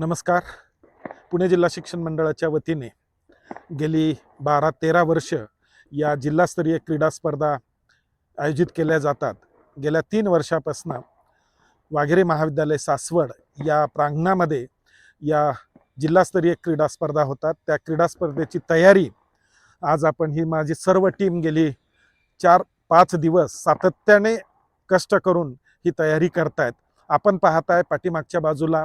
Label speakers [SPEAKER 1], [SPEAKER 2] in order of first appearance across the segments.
[SPEAKER 1] नमस्कार. पुणे जिल्हा शिक्षण मंडळाच्या वतीने गेली बारा तेरा वर्ष या जिल्हास्तरीय क्रीडा स्पर्धा आयोजित केल्या जातात. गेल्या तीन वर्षापासून वाघेरे महाविद्यालय सासवड या प्रांगणामध्ये या जिल्हास्तरीय क्रीडा स्पर्धा होतात. त्या क्रीडा स्पर्धेची तयारी आज आपण ही माझी सर्व टीम गेली चार पाच दिवस सातत्याने कष्ट करून ही तयारी करतायत. आपण पाहताय पाठीमागच्या बाजूला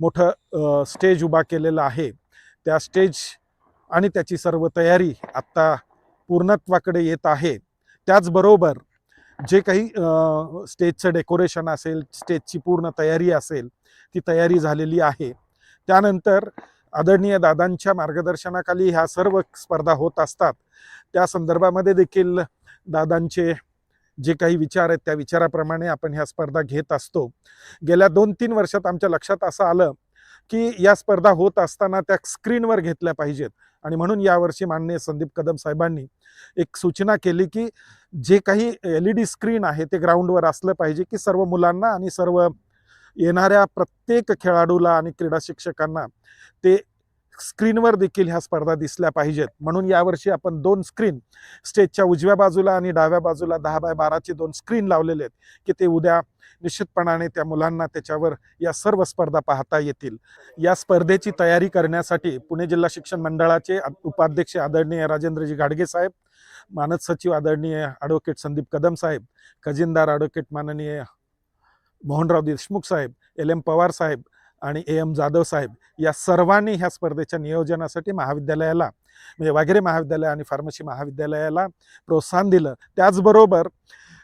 [SPEAKER 1] मोठं स्टेज उभा केलेलं आहे. त्या स्टेज आणि त्याची सर्व तयारी आत्ता पूर्णत्वाकडे येत आहे. त्याचबरोबर जे काही स्टेजचं डेकोरेशन असेल स्टेजची पूर्ण तयारी असेल ती तयारी झालेली आहे. त्यानंतर आदरणीय दादांच्या मार्गदर्शनाखाली ह्या सर्व स्पर्धा होत असतात. त्या संदर्भामध्ये देखील दादांचे जे काही विचार आहेत त्या विचाराप्रमाणे आपण ह्या स्पर्धा घेत असतो. गेल्या दोन तीन वर्षात आमच्या लक्षात असं आलं की या स्पर्धा होत असताना त्या स्क्रीनवर घेतल्या पाहिजेत. आणि म्हणून यावर्षी माननीय संदीप कदम साहेबांनी एक सूचना केली की जे काही एल ई डी स्क्रीन आहे ते ग्राउंडवर असलं पाहिजे की सर्व मुलांना आणि सर्व येणाऱ्या प्रत्येक खेळाडूला आणि क्रीडा शिक्षकांना ते स्क्रीनवर देखील ह्या स्पर्धा दिसल्या पाहिजेत. म्हणून यावर्षी आपण दोन स्क्रीन स्टेजच्या उजव्या बाजूला आणि डाव्या बाजूला दहा बाय बाराचे दोन स्क्रीन लावलेले आहेत की ते उद्या निश्चितपणाने त्या मुलांना त्याच्यावर या सर्व स्पर्धा पाहता येतील. या स्पर्धेची तयारी करण्यासाठी पुणे जिल्हा शिक्षण मंडळाचे उपाध्यक्ष आदरणीय राजेंद्रजी गाडगे साहेब मानद सचिव आदरणीय ॲडव्होकेट संदीप कदम साहेब खजिनदार ॲडव्होकेट माननीय मोहनराव देशमुख साहेब एल एम पवार साहेब आणि ए एम जाधव साहेब या सर्वांनी ह्या स्पर्धेच्या नियोजनासाठी महाविद्यालयाला म्हणजे वाघेरे महाविद्यालय आणि फार्मसी महाविद्यालयाला प्रोत्साहन दिलं. त्याचबरोबर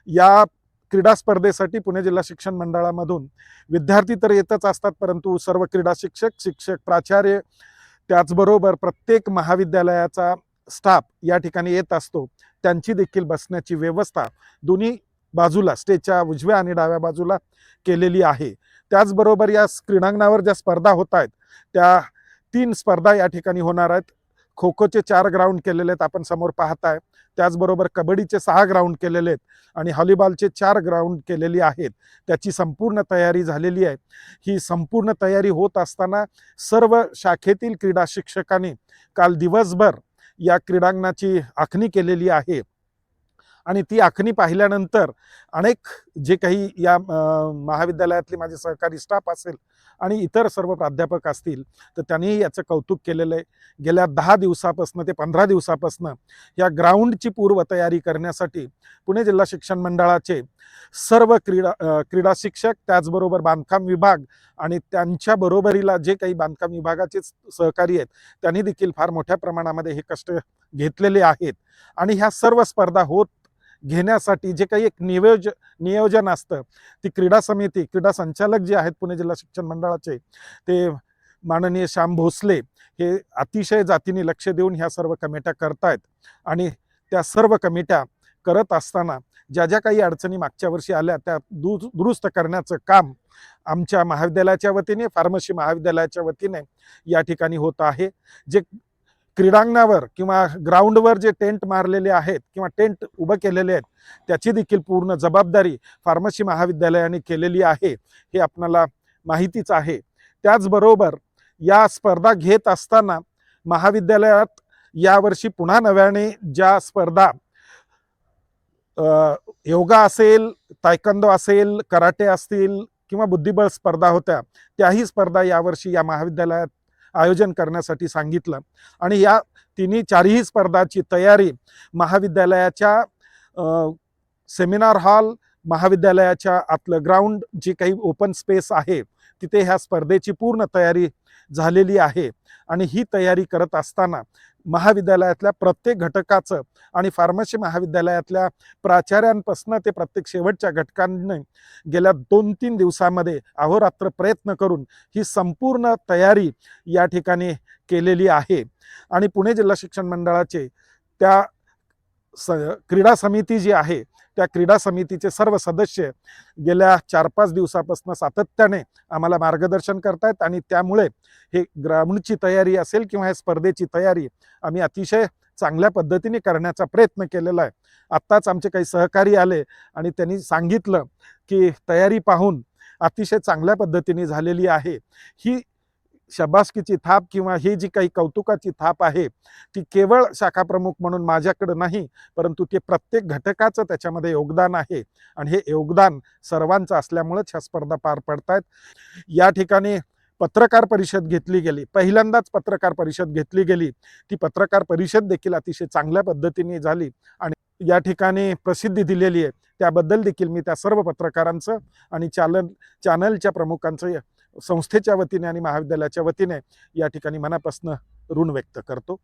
[SPEAKER 1] या क्रीडा स्पर्धेसाठी पुणे जिल्हा शिक्षण मंडळामधून विद्यार्थी तर येतच असतात परंतु सर्व क्रीडा शिक्षक शिक्षक प्राचार्य त्याचबरोबर प्रत्येक महाविद्यालयाचा स्टाफ या ठिकाणी येत असतो. त्यांची देखील बसण्याची व्यवस्था दोन्ही बाजूला स्टेजच्या उजव्या आणि डाव्या बाजूला केलेली आहे. त्याचबरोबर या क्रीडांगणावर ज्या स्पर्धा होत आहेत त्या तीन स्पर्धा या ठिकाणी होणार आहेत. खो खोचे चार ग्राउंड केलेले आहेत आपण समोर पाहताय. त्याचबरोबर कबड्डीचे सहा ग्राउंड केलेले आहेत आणि हॉलीबॉलचे चार ग्राउंड केलेली आहेत. त्याची संपूर्ण तयारी झालेली आहे. ही संपूर्ण तयारी होत असताना सर्व शाखेतील क्रीडा शिक्षकांनी काल दिवसभर या क्रीडांगणाची आखणी केलेली आहे. आणि ती आखणी पाहिल्यानंतर अनेक जे काही या महाविद्यालयातली महाविद्यालयातले माझे सहकारी स्टाफ असेल आणि इतर सर्व प्राध्यापक असतील तर त्यांनीही याचं कौतुक केलेलं आहे. गेल्या दहा दिवसापासनं ते पंधरा दिवसापासनं या ग्राउंडची पूर्वतयारी करण्यासाठी पुणे जिल्हा शिक्षण मंडळाचे सर्व क्रीडा क्रीडा शिक्षक त्याचबरोबर बांधकाम विभाग आणि त्यांच्या बरोबरीला जे काही बांधकाम विभागाचे सहकारी आहेत त्यांनी देखील फार मोठ्या प्रमाणामध्ये हे कष्ट घेतलेले आहेत. आणि ह्या सर्व स्पर्धा होत घेण्यासाठी जे काही एक नियोज नियोजन असतं ती क्रीडा समिती क्रीडा संचालक जे आहेत पुणे जिल्हा शिक्षण मंडळाचे ते माननीय श्याम भोसले हे अतिशय जातीने लक्ष देऊन ह्या सर्व कमिट्या करतायत. आणि त्या सर्व कमिट्या करत असताना ज्या ज्या काही अडचणी मागच्या वर्षी आल्या त्या दु दुरुस्त करण्याचं काम आमच्या महाविद्यालयाच्या वतीने फार्मसी महाविद्यालयाच्या वतीने या ठिकाणी होत आहे. जे क्रीडांगणावर किंवा ग्राउंडवर जे टेंट मारलेले आहेत किंवा टेंट उभं केलेले आहेत त्याची देखील पूर्ण जबाबदारी फार्मसी महाविद्यालयाने केलेली आहे हे आपणाला माहितीच आहे. त्याचबरोबर या स्पर्धा घेत असताना महाविद्यालयात यावर्षी पुन्हा नव्याने ज्या स्पर्धा योगा असेल तायकंदो असेल कराटे असतील किंवा बुद्धिबळ स्पर्धा होत्या त्याही स्पर्धा यावर्षी या महाविद्यालयात आयोजन करण्यासाठी सांगितलं. आणि या तिन्ही चारही स्पर्धाची तयारी महाविद्यालयाच्या सेमिनार हॉल महाविद्यालयाच्या आतलं ग्राउंड जी काही ओपन स्पेस आहे तिथे ह्या स्पर्धेची पूर्ण तयारी झालेली आहे. आणि ही तयारी करत असताना महाविद्यालयातल्या प्रत्येक घटकाचं आणि फार्मसी महाविद्यालयातल्या प्राचार्यांपासून ते प्रत्येक शेवटच्या घटकांनी गेल्या दोन तीन दिवसामध्ये अहोरात्र प्रयत्न करून ही संपूर्ण तयारी या ठिकाणी केलेली आहे. आणि पुणे जिल्हा शिक्षण मंडळाचे त्या स क्रीडा समिती जी आहे त्या क्रीडा समितीचे सर्व सदस्य गेल्या चार पाच दिवसापासून सातत्याने आम्हाला मार्गदर्शन करतायत आणि त्यामुळे हे ग्राउंडची तयारी असेल किंवा या स्पर्धेची तयारी आम्ही अतिशय चांगल्या पद्धतीने करण्याचा प्रयत्न केलेला आहे. आत्ताच आमचे काही सहकारी आले आणि त्यांनी सांगितलं की तयारी पाहून अतिशय चांगल्या पद्धतीने झालेली आहे. ही शबासकीची थाप किंवा ही जी काही कौतुकाची थाप आहे ती केवळ शाखाप्रमुख म्हणून माझ्याकडं नाही परंतु ते प्रत्येक घटकाचं त्याच्यामध्ये योगदान आहे. आणि हे योगदान सर्वांचं असल्यामुळेच ह्या स्पर्धा पार पडतायत. या ठिकाणी पत्रकार परिषद घेतली गेली. पहिल्यांदाच पत्रकार परिषद घेतली गेली. ती पत्रकार परिषद देखील अतिशय चांगल्या पद्धतीने झाली आणि या ठिकाणी प्रसिद्धी दिलेली आहे. त्याबद्दल देखील मी त्या सर्व पत्रकारांचं आणि चालन चॅनलच्या प्रमुखांचं संस्थेच्या वतीने आणि महाविद्यालयाच्या वतीने या ठिकाणी मनापासून ऋण व्यक्त करतो.